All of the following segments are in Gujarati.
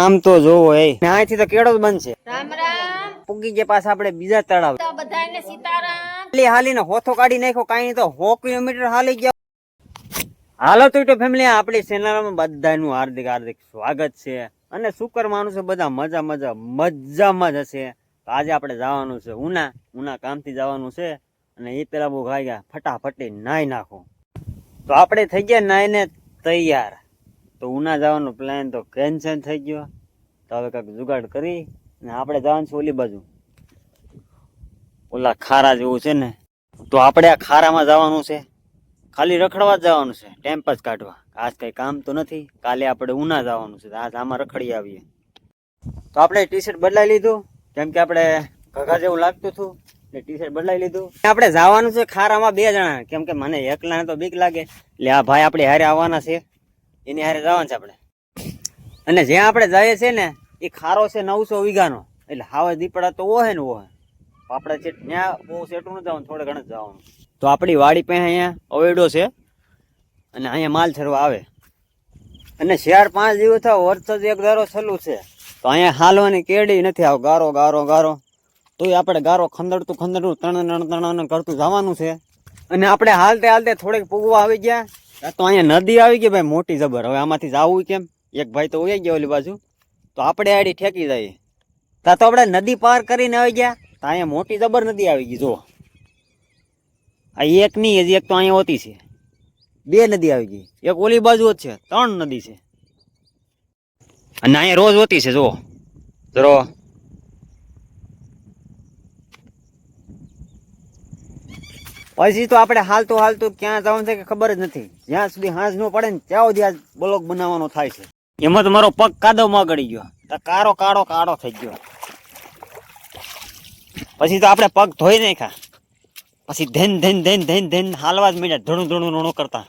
આમ તો જોવો એ. અહીંથી તો કેળો જ બનશે. રામ રામ. પૂગી ગયા પાસે આપણે બીજા તળાવ. બધાને સીતારામ. હાલી ને હોથો કાઢી નાખ્યો કઈ તો હો કિલોમીટર હાલી ગયા. હાલો તો તો ફેમિલી આપણી ચેનલમાં બધાનું હાર્દિક હાર્દિક સ્વાગત છે. અને શુકર માનું છે બધા મજા મજા મજામાં જ હશે. તો આજે આપણે જવાનું છે ઉના. ઉના કામથી જવાનું છે. અને એ પેલા બહુ ગાઈ ગયા ફટાફટી નાહી નાખો. તો આપણે થઈ ગયા નાહીને તૈયાર. તો ઉના જવાનો પ્લાન તો કેન્સલ થઈ ગયો. તો હવે કાંઈક જુગાડ કરી અને આપણે જવાનું છે ઓલી બાજુ. ઓલા ખારા જેવું છે ને. તો આપણે આ ખારામાં જવાનું છે. ખાલી રખડવા જ જવાનું છે. ટાઈમ પાસ કાઢવા. આજ કંઈ કામ તો નથી. કાલે આપણે ઉના જવાનું છે. આજ આમાં રખડી આવીએ. તો આપણે ટી શર્ટ બદલાઈ લીધું. કેમ કે આપણે ઘઘા જેવું લાગતું હતું. એટલે ટી શર્ટ બદલાઈ લીધું. આપણે જવાનું છે ખારામાં બે જણા. કેમ કે મને એકલાને તો બીક લાગે. એટલે આ ભાઈ આપણે હારે આવવાના છે. એની હારે જવાનું છે આપણે. અને જ્યાં આપણે જઈએ છે ને, એ ખારો છે નવસો વીઘાનો. એટલે હાવે દીપડા તો ઓહે ને ઓહે. આપણે છે ત્યાં બહુ સેટું ન જવાનું, થોડે ઘણું જવાનું. તો આપણી વાડી પાસે અહીંયા અવેડો છે. અને અહીંયા માલ છરવા આવે. અને ચાર પાંચ દિવસ થાય વરસાદ એક ધારો છેલ્લું છે. તો અહીંયા હાલવાની કેડી નથી આવ, ગારો ગારો ગારો. તોય આપણે ગારો ખંદડતું ખંદડતું ત્રણ ત્રણ ત્રણ કરતું જવાનું છે. અને આપણે હાલતે હાલતે થોડેક પૂગવા આવી ગયા. તો અહીંયા નદી આવી ગઈ ભાઈ, મોટી જબર. હવે આમાંથી જવું કેમ? એક ભાઈ તો ઉઈ ગયા ઓલી બાજુ. તો આપણે આડી ઠેકી જઈએ. તા તો આપણે નદી પાર કરીને આવી ગયા. તો અહીંયા મોટી જબર નદી આવી ગઈ જો આ એક નહીં, હજી એક તો અહીંયા હોતી છે. બે નદી આવી ગઈ. એક ઓલી બાજુ જ છે, ત્રણ નદી છે. અને અહીંયા રોજ હોતી છે, જુઓ. જરો પછી તો આપણે હાલતું હાલતું ક્યાં જવાનું છે કે ખબર જ નથી. જ્યાં સુધી હાંસ નો પડે ને ત્યાં સુધી આ બ્લોક બનાવવાનો થાય છે. એમાં તો મારો પગ કાદવમાં ગળી ગયો. તો કાળો કાળો કાળો થઈ ગયો. પછી તો આપણે પગ ધોઈ નાખ્યા. પછી then then then then then હાલવા જ મીડ્યા. ધણું ધણું ધણું કરતા.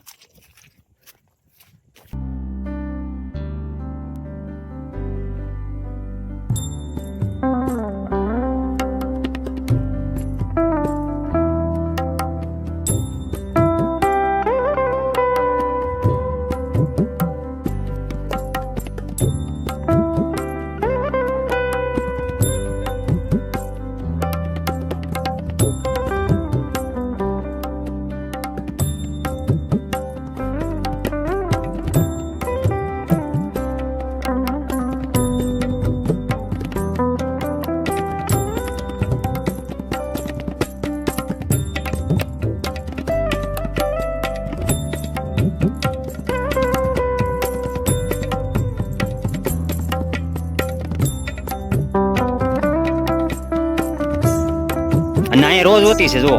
અહીંયા રોજ હોતી છે જો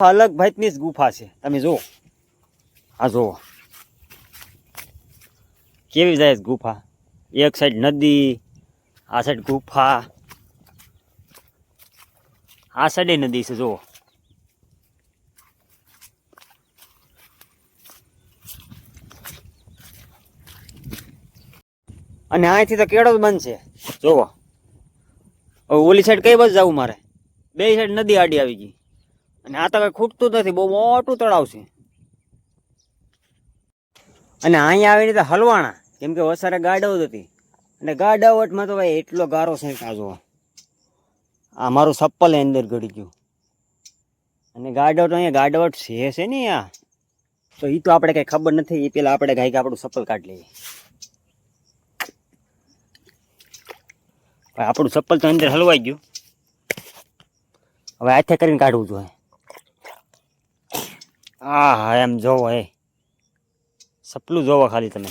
અલગ ભાઈની જ ગુફા છે, તમે જુઓ. આ જુઓ. કેવી જાય ગુફા? એક સાઈડ નદી, આ સાઈડ ગુફા. આ સાઈડે નદી છે, જુઓ. અને અહીંથી તો કેળો જ બનશે, જુઓ. ઓલી સાઈડ કઈ બાજુ જવું મારે? બે સાઈડ નદી આડી આવી ગઈ. અને આ તો કઈ ખૂટતું નથી, બહુ મોટું તળાવ છે. અને અહીંયા આવીને તો હલવાણા, કેમ કે વસારે ગાડાવત હતી. અને ગાડાવટમાં તો ભાઈ એટલો ગારો છે આ જુઓ. આ મારું સપ્પલ અંદર ગળી ગયું. અને ગાડાવટ અહીંયા ગાડાવટ છે છે ને આ તો એ તો આપણે કંઈ ખબર નથી એ પેલા આપણે ગાય આપણું સપ્પલ કાઢી લઈએ. આપણું ચપ્પલ તો અંદર હલવાઈ ગયું. હવે હાથે કરીને કાઢવું જોઈએ. આ હા એમ જોવો એ. સપલું જોવો ખાલી તમે.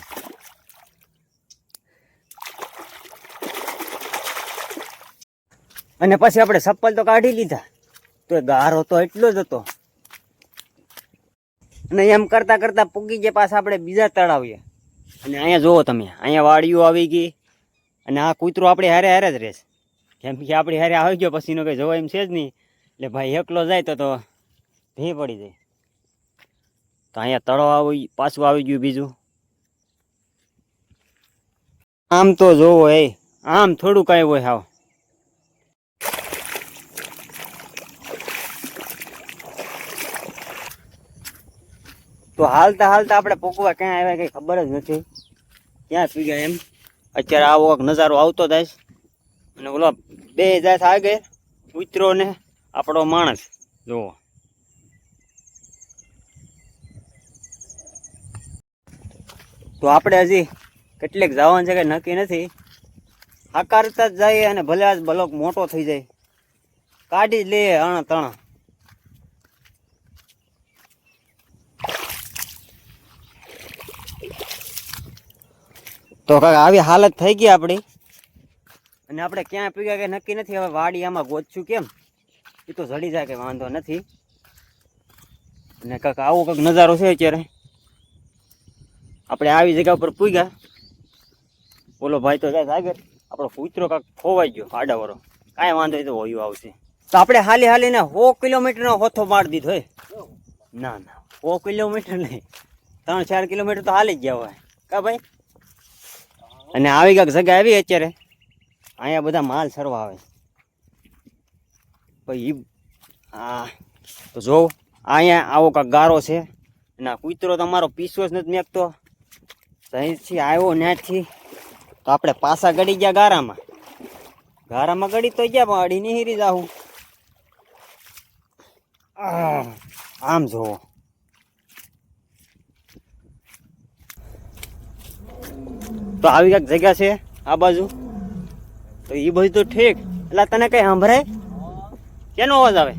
અને પછી આપણે ચપ્પલ તો કાઢી લીધા. તો એ ગારો તો એટલો જ હતો. અને એમ કરતા કરતા પૂગી ગયા પાછા આપણે બીજા તળાવીએ. અને અહીંયા જોવો તમે, અહીંયા વાડીઓ આવી ગઈ. અને આ કૂતરો આપણે હારે હારે જ રહેશે. કેમ કે આપણી હારે આવી ગયો પછીનો કંઈ જવો એમ છે જ નહીં. એટલે ભાઈ એકલો જાય તો તો ભી પડી જાય. તો અહીંયા તળો આવી, પાછું આવી ગયું બીજું. આમ તો જોવો એ, આમ થોડું કાંઈ હોય હાવ. તો તો હાલતા હાલતા આપણે પોકવા ક્યાં આવ્યા કંઈ ખબર જ નથી. ક્યાં પી ગયા એમ? અત્યારે આવો નજારો આવતો જાય અને ઓલો બે જાય આગળ, ઉતરો ને આપણો માણસ. જુઓ. તો આપણે હજી કેટલીક જવાનું કે નક્કી નથી. આકારતા જ જઈએ અને ભલે આજ બ્લોક મોટો થઈ જાય. કાઢી જ લઈએ અણ તણ તો કાંઈક આવી હાલત થઈ ગઈ આપણી. અને આપણે ક્યાં પી ગયા કે નક્કી નથી, હવે વાડી આમાં ગોતશું કેમ? એ તો જડી જાય કે વાંધો નથી. અને કાકા આવો કંઈક નજારો છે અત્યારે. આપણે આવી જગ્યા ઉપર પૂગ્યા. ઓલો ભાઈ તો જાય આગળ આપણો કૂતરો કાંઈક ખોવાઈ ગયો આડાવાળો કાંઈ વાંધો નહીં તો હોયું આવશે. તો આપણે હાલી હાલીને સો કિલોમીટરનો હોથો મારી દીધો હે. ના ના, સો કિલોમીટર નહીં. ત્રણ ચાર કિલોમીટર તો હાલી ગયા હોય. કા ભાઈ? અને આવી કાંક જગ્યા આવી અત્યારે? અહીંયા બધા માલ સરવા આવે પછી આ, તો જો અહીંયા આવો કાંક ગારો છે. અને આ કૂતરો તમારો પીસો જ નથી મેકતો. અહીંથી આવ્યો ત્યાંથી તો આપણે પાછા ગડી ગયા ગારામાં. ગારામાં ગડી તો ગયા, પણ અડી નહીં હીરી જાવું આમ જોવો. તો આવી કાંઈક જગ્યા છે આ બાજુ? તો એ બધું તો ઠીક. એટલે તને કઈ સાંભળાય? કેનો અવાજ આવે?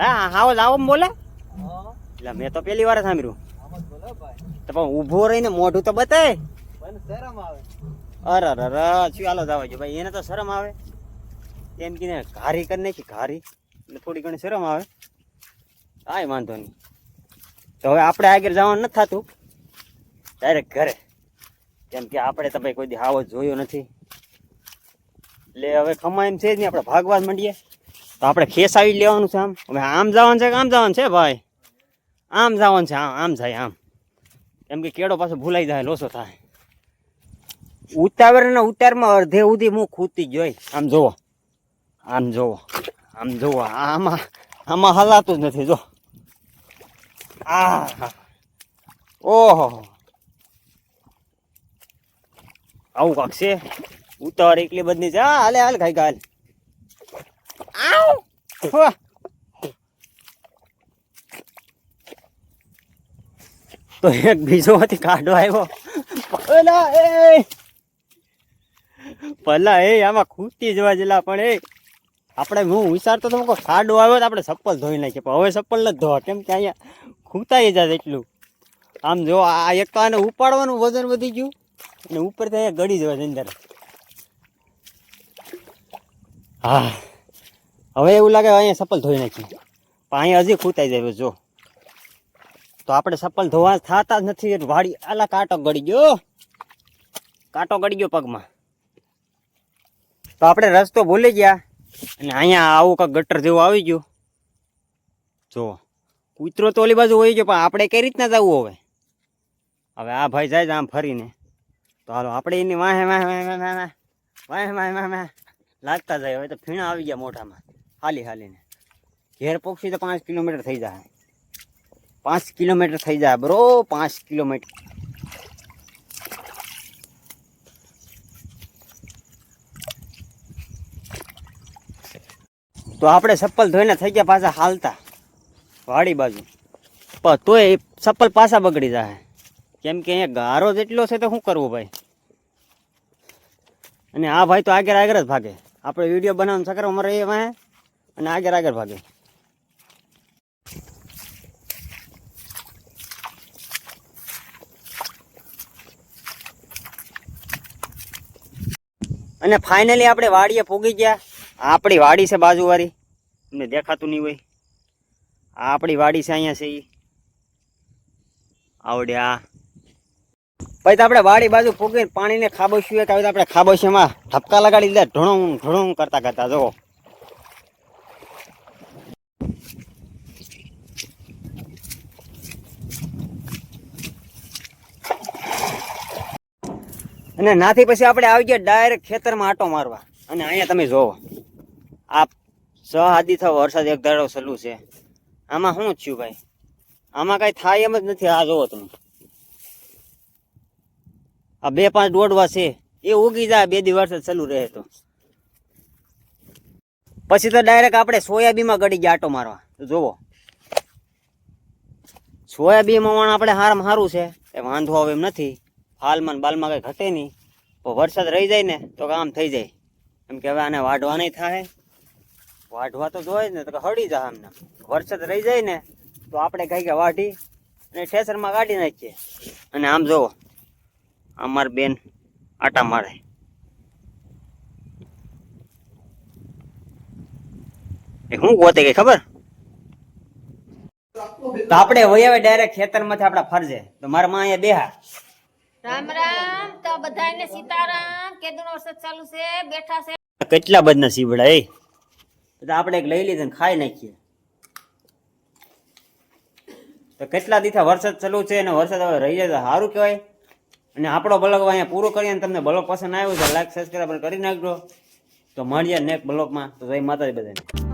હા આવાજ આવો બોલે. એટલે મેં તો પેલી વાર સાંભળ્યું. તો પણ ઊભો રહીને મોઢું તો બતાય. અરે અરે શું હાલો જવા જો ભાઈ, એને તો શરમ આવે. એમ કીને ઘારી કરી નાખી, ઘારી. એટલે થોડી ઘણી શરમ આવે. કાંઈ વાંધો નહીં. તો હવે આપણે આગળ જવાનું નથી થતું. ડાયરેક્ટ ઘરે. કેમ કે આપણે તો ભાઈ કોઈ દી આવો જોયો નથી. એટલે હવે ખમા એમ છે જ નહીં આપણે ભાગવા જ માંડીએ. તો આપણે ખેસાવી લેવાનું છે આમ. હવે આમ જવાનું છે કે આમ જવાનું છે ભાઈ? આમ જવાનું છે, આમ આમ જાય, આમ. કેમ કે કેળો પાછો ભૂલાઈ જાય, લોસો થાય. ઉતાવળ ને ઉતારમાં અડધે સુધી હું ખૂતી જોઈ આમ જોવો આમ જોવો આમ જોવો આમાં આમાં હલાતું જ નથી જો આ ઓહો. આવું કાક છે? ઉતાવળ એકલી બધી છે. હાલે, હાલ, ખાઈ ગાલ આવ તો એક બીજો હતી કાઢો આવ્યો. પલા, એ. પલા, એ, આમાં ખૂટી જવા જેલા પણ, એ. આપણે હું વિચારતો તો કોઈ ખાડો આવ્યો તો આપણે ચપ્પલ ધોઈ નાખીએ, પણ હવે ચપ્પલ નથી ધોવા. કેમ કે અહીંયા ખૂંતાઈ જાય એટલું. આમ જો, આ એક તો આને ઉપાડવાનું વજન વધી ગયું. અને ઉપરથી અહીંયા ગળી જવા અંદર. હા. હવે એવું લાગે અહીંયા સપલ ધોઈ નાખી. પણ અહીંયા હજી ખૂતાઈ જાય જો. તો આપણે સપલ ધોવા થતા જ નથી વાડી આલા કાંટો ગળી ગયો. કાંટો ગળી ગયો પગમાં. તો આપણે રસ્તો ભૂલી ગયા. અને અહીંયા આવું કાંક ગટર જેવું આવી ગયું. જો. કૂતરો તો ઓલી બાજુ હોય ગયો, પણ આપણે કઈ રીતના જવું હવે? હવે આ ભાઈ જાય આમ ફરીને. તો હાલો, આપણે એની વાહે વાહે વાહે વાહે વાહે વાહે વાહે વાહે વાહે લાગતા જાય, હવે તો ફીણા આવી ગયા મોઢામાં. હાલી, હાલીને. ઘેર પહોંચી તો પાંચ કિલોમીટર થઈ જાય. પાંચ કિલોમીટર થઈ જાય, બ્રો, પાંચ કિલોમીટર. તો આપણે ચપ્પલ ધોઈને થઈ ગયા પાછા હાલતા, વાડી બાજુ. પણ તોય એ ચપ્પલ પાછા બગડી જાય. કેમ કે અહીંયા ગારો જેટલો છે તો શું કરવું ભાઈ? અને આ ભાઈ તો આગળ આગળ જ ભાગે. આપણે વીડિયો બનાવવાનું ચક્કર અમારે એ વાંહે અને આગળ આગળ ભાગે. અને ફાઇનલી આપણે વાડીએ પૂગી ગયા. આપણી વાડી છે બાજુવાળી. અમને દેખાતું નહીં હોય. આ આપણી વાડી છે અહીંયા છે એ આવડે આ. પછી આપણે વાડી બાજુ પૂગીને પાણીને ખાબોશ્યું એક આવી આપણે ખાબોશીમાં ધપકા લગાડી દીધા, ઢોણું ઢોણું કરતા કરતા, જુઓ. અને નાથી પછી આપણે આવી ગયા ડાયરેક્ટ ખેતરમાં આટો મારવા. અને અહીંયા તમે જોવો આ સ હાદી થયો વરસાદ એક ધારો સલું છે. આમાં શું થયું ભાઈ? આમાં કાંઈ થાય એમ જ નથી. આ જોવો તમે. આ બે પાંચ દોડવા છે, એ ઉગી જાય, બે દિવસ વરસાદ ચાલુ રહે તો. પછી તો ડાયરેક્ટ આપણે સોયાબીનમાં ગડી ગયા આટો મારવા. જોવો. સોયાબીનમાં આપણે હારમાં સારું છે, એ વાંધો આવે એમ નથી. હાલમાં બાલમાં કંઈ ઘટે નહીં. પણ વરસાદ રહી જાય ને, તો કામ થઈ જાય. એમ કે હવે આને વાઢવા નહીં થાય. વાઢવા તો જોઈએ ને, તો હળી જાય આમને. વરસાદ રહી જાય ને, તો આપણે કઈ કે વાઢી અને ઠેસરમાં કાઢી નાખીએ. અને આમ જોવો. અમાર બેન આટા મારે. શું હું ગોતે ગઈ ખબર? તો આપણે વહી આવે ડાયરેક્ટ ખેતરમાંથી આપણા ફરજે. તો મારા માં અહીંયા બેહા. રામ રામ તો બધાને સીતારામ કેદુનો વરસાદ ચાલુ છે બેઠા છે. કેટલા બધા સીવડા એ? તો આપણે એક લઈ લીધું ને ખાઈ નાખીએ. તો કેટલા દીથા વરસાદ ચાલુ છે અને વરસાદ હવે રહી જાય તો સારું કહેવાય. અને આપણો બ્લોગ અહીંયા પૂરો કરીએ તમને બ્લોગ પસંદ આવ્યો છે લાઈક સબસ્ક્રાઈબ કરી નાખજો. તો મળીએ નેક્સ્ટ બ્લોગમાં. તો જય માતાજી બધાને.